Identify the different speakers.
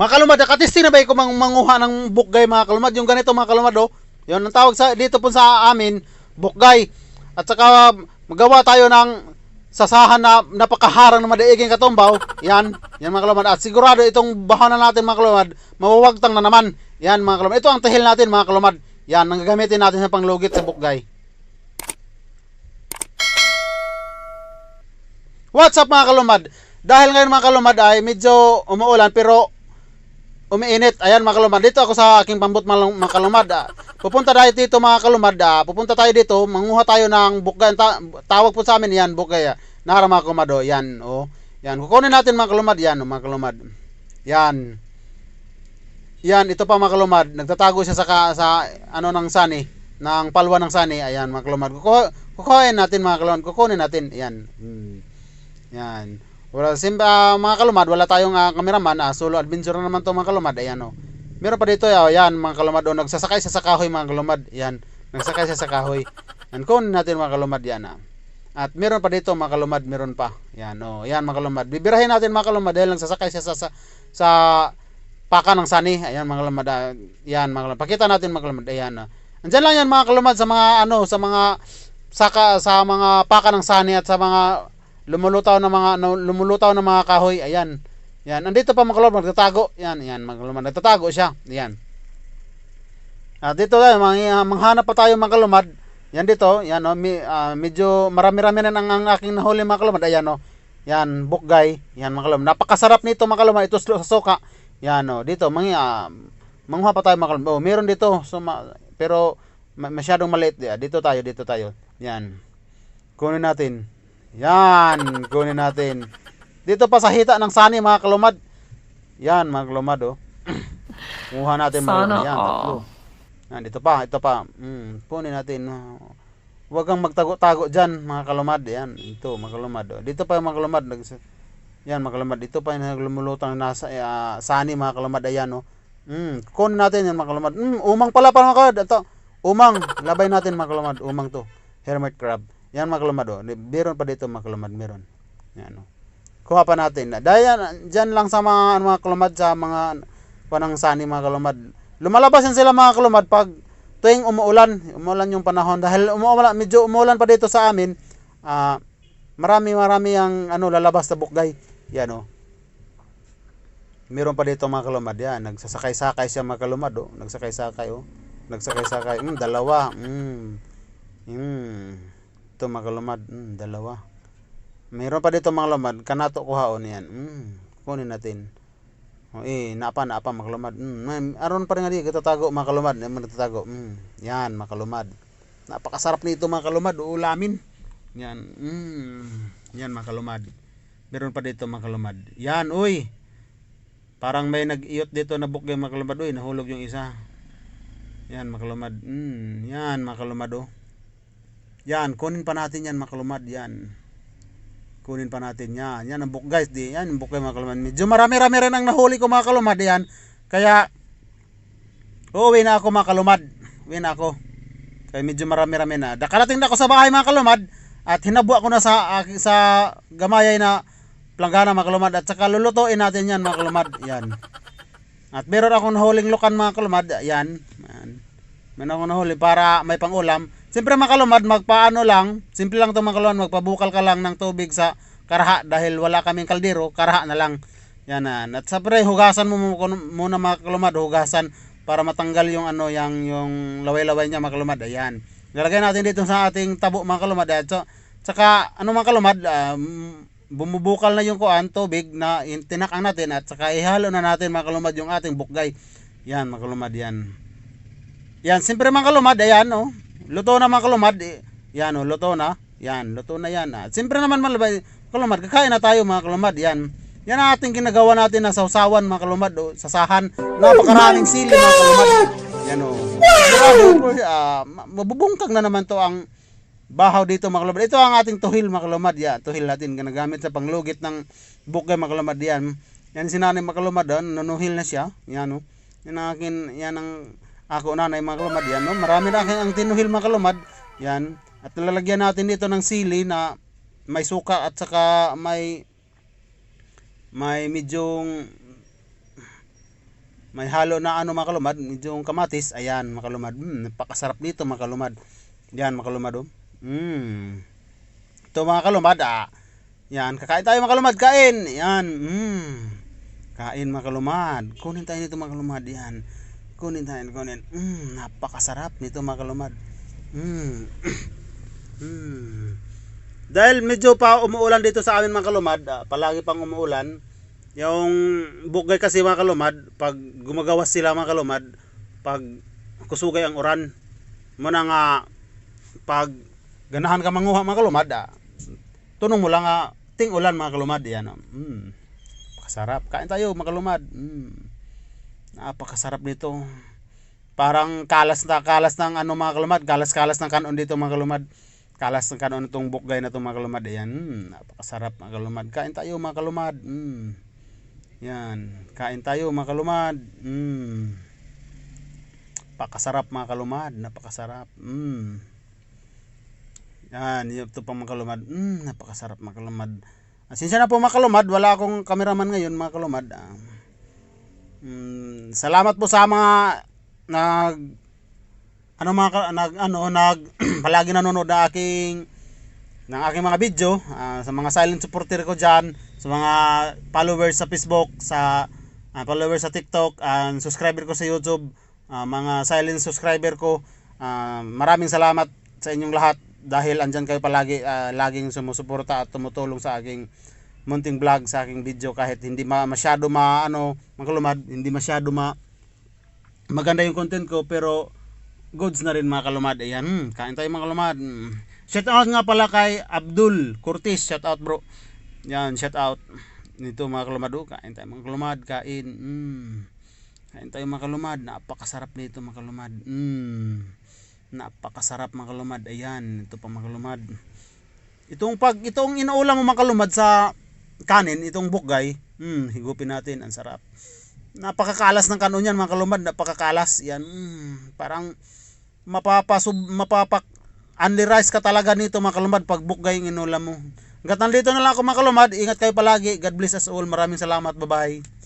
Speaker 1: Mga kalumad, nakatesting na ba ko mang manguha ng bukgay mga kalumad? Yung ganito mga kalumad oh. Yun ang tawag sa dito po sa amin, bukgay. At saka magawa tayo ng sasahan na napakaharang na madaiging katumbaw. Yan, yan mga kalumad. At sigurado itong bahanan natin mga kalumad, mawawagtang na naman. Yan mga kalumad. Ito ang tahil natin mga kalumad. Yan, ang gagamitin natin sa panglugit sa bukgay. What's up mga kalumad? Dahil ngayon mga kalumad ay medyo umuulan pero umiinit. Ayan mga kalumad. Dito ako sa aking pambot mga kalumad. Ah, pupunta tayo dito mga kalumad. Ah, pupunta tayo dito. Manguha tayo ng bukay. Ta- tawag po sa amin yan bukay. Ah. Nahara mga kalumad. Oh. Yan. Oh. Yan. Kukunin natin mga kalumad. Yan oh, mga kalumad. Yan. Yan. Ito pa mga kalumad. Nagtatago siya sa, sa ano ng sani. Ng palwa ng sani. Ayan mga kalumad. Kuku- natin mga kalumad. Kukunin natin. Yan. Hmm. Yan. Wala sim ah, mga kalumad, wala tayong uh, cameraman, ah, solo adventure na naman to mga kalumad. Ayan oh. Meron pa dito, oh, yan mga kalumad oh, nagsasakay sa kahoy mga kalumad. Yan. Nagsakay sa kahoy. Yan kunin natin mga kalumad yan ah. At meron pa dito mga kalumad, meron pa. Yan oh, yan mga kalumad. Bibirahin natin mga kalumad dahil nagsasakay siya sa sa, sa paka ng sani. Ayan mga kalumad. ah, yan mga kalumad. Pakita natin mga kalumad. Ayan ah. Andiyan lang yan mga kalumad sa mga ano, sa mga saka sa mga paka ng sani at sa mga lumulutaw na mga lumulutaw na mga kahoy. Ayan. Yan. Andito pa mga kalumad nagtatago. Yan, yan mga kalumad. Nagtatago siya. Yan. At dito tayo, mga, manghanap pa tayo mga kalumad. Yan dito, yan oh, mi, ah, medyo marami-rami na ang, ang aking nahuli mga kalumad. Ayan oh. Yan, bukgay. Yan mga kalumad. Napakasarap nito mga kalumad. Ito sa suka. Yan oh. Dito, mga ah, manguha pa tayo mga kalumad. Oh, meron dito. So, ma- pero ma- masyadong maliit. Dito tayo, dito tayo. Yan. Kunin natin. Yan, kunin natin. Dito pa sa hita ng sani mga kalumad. Yan mga kalumad oh. Kuha natin mga kalumad. Yan, tatlo. Yan, ito pa, ito pa. Mm, kunin natin. Huwag kang magtago-tago dyan mga kalumad. Yan, ito mga kalumad. Oh. Dito pa yung mga kalumad. Yan mga kalumad. Dito pa yung naglumulutang nasa ah, sani mga kalumad. Ayan oh. Mm, kunin natin yan mga kalumad. Mm, umang pala pa mga kalumad. Ito, umang. Labay natin mga kalumad. Umang to. Hermit crab. Yan mga kalumad oh. Meron pa dito mga kalumad. Meron. Yan oh. Kuha pa natin. Dahil yan, dyan lang sa mga, ano, mga kalumad sa mga panang sani mga kalumad. Lumalabas yan sila mga kalumad pag tuwing umuulan, umuulan yung panahon dahil umuulan, medyo umuulan pa dito sa amin. Ah, marami marami ang ano lalabas na bukgay. Yan oh. Meron pa dito mga kalumad yan. Nagsasakay-sakay siya mga kalumad oh. Nagsakay-sakay oh. Nagsakay-sakay. Mm, dalawa. Mm. Mm. Ito mga. Mm, dalawa. Meron pa dito mga kalumad. Kanato kuhaon yan. Mm. Kunin natin. Oh, eh, napa, napa, mga kalumad. Mm, aron pa rin nga di, katatago, mga kalumad. Yan. Mm, yan, mga. Napakasarap nito, mga kalumad. Ulamin. Yan. Mm, yan, mga kalumad. Meron pa dito, mga. Yan, uy. Parang may nag-iyot dito na bukay, mga kalumad. Uy, nahulog yung isa. Yan, mga kalumad. Mm, yan, mga kalumad, oh. Yan, kunin pa natin yan, mga kalumad. Yan kunin pa natin yan. Yan ang book guys, di yan ang book mga. Medyo marami-rami rin ang nahuli ko mga kalumad yan. Kaya uuwi na ako mga kalumad. Na ako. Kaya medyo marami-rami na. Dakarating na ako sa bahay mga kalumad at hinabu ako na sa aki- sa gamayay na planggana mga kalumad at saka lulutuin natin yan mga kalumad. Yan. At meron akong nahuling lukan mga kalumad. Yan. Meron akong nahuli para may pangulam. Siyempre mga kalumad, magpaano lang, simple lang ito mga kalumad, magpabukal ka lang ng tubig sa karaha dahil wala kaming kaldero, karaha na lang. Yan na. At siyempre, hugasan mo mu- muna mga kalumad, hugasan para matanggal yung ano, yung, yung laway-laway niya mga kalumad. Ayan. Lalagay natin dito sa ating tabo mga kalumad. At so, saka, ano mga kalumad, um, bumubukal na yung kuan, tubig na in- tinakang natin at saka ihalo na natin mga kalumad yung ating bukgay. Yan mga kalumad yan. Yan, siyempre mga kalumad, ayan oh. Luto na mga kalumad, eh. yan oh, luto na. Yan, luto na yan. At siyempre naman malabay, kalumad, kakain na tayo mga kalumad, yan. Yan ang ating ginagawa natin na sausawan mga kalumad, oh, sasahan. Napakaraming sili mga kalumad. Yan oh. Grabe, ah, ma- mabubungkag na naman to ang bahaw dito mga kalumad. Ito ang ating tuhil mga kalumad. Yan, tuhil natin ginagamit sa panglugit ng bukay mga kalumad yan. Yan si nanay mga kalumad, oh, nanuhil na siya. Yan oh. Yan ang akin, yan ang ako nanay mga kalumad yan. No? Marami na ang tinuhil mga kalumad. Yan. At lalagyan natin dito ng sili na may suka at saka may may medyong may halo na ano mga kalumad, medyo yung kamatis, ayan mga kalumad. Mm, napakasarap nito mga kalumad. Yan mga kalumad oh. Mm. Ito mga kalumad, ah. Yan, kakain tayo mga kalumad, kain. Yan, mm. Kain mga kalumad. Kunin tayo nito mga kalumad, yan. Kunin tayo, kunin. Mm, napakasarap nito mga kalumad. Mm. mm. Dahil medyo pa umuulan dito sa amin mga kalumad, ah, palagi pang umuulan. Yung bukay kasi mga kalumad, pag gumagawas sila mga kalumad, pag kusugay ang uran, mo na nga pag ganahan ka manguha mga kalumad, ah, tunong mo lang nga ting ulan mga kalumad yan. oh. Mm. Pakasarap. Kain tayo mga kalumad. Mm. Napakasarap nito. Parang kalas na kalas ng ano mga kalumad, kalas-kalas ng kanon dito mga kalumad. Kalas ng kanon itong bukgay na itong mga kalumad. Ayan, mm, napakasarap mga kalumad. Kain tayo mga kalumad. Mm. Yan, kain tayo mga kalumad. Mm. Napakasarap mga kalumad, napakasarap. Mm. Yan, ito pang mga kalumad. Mm, napakasarap mga kalumad. Ah, Sinsya na po mga kalumad, wala akong kameraman ngayon mga kalumad. Ah, mm, salamat po sa mga nag ano mga nag ano nag palagi nanonood ng aking ng aking mga video ah, sa mga silent supporter ko diyan sa mga followers sa Facebook sa ah, followers sa TikTok and subscriber ko sa YouTube ah, mga silent subscriber ko ah, maraming salamat sa inyong lahat dahil andyan kayo palagi ah, laging sumusuporta at tumutulong sa aking munting vlog sa aking video kahit hindi ma masyado ma ano makalumad hindi masyado ma maganda yung content ko pero goods na rin mga kalumad. Ayan hmm, kain tayo mga kalumad. Hmm. shout out nga pala kay Abdul Curtis shout out bro. Yan shout out nito mga kalumad. Oh, kain tayo mga kalumad kain. Hmm. kain tayo mga kalumad. Napakasarap nito mga kalumad. Hmm. napakasarap mga kalumad. Ayan ito pa mga kalumad. Itong pag itong inuulam mo mga kalumad sa kanin itong bukgay hmm, higupin natin ang sarap. Napakakalas ng kanon yan mga kalumad napakakalas yan mm, parang mapapasub mapapak only rice ka talaga nito mga kalumad pag bukgay yung inulam mo. Hanggat nandito na lang ako mga kalumad ingat kayo palagi God bless us all maraming salamat bye bye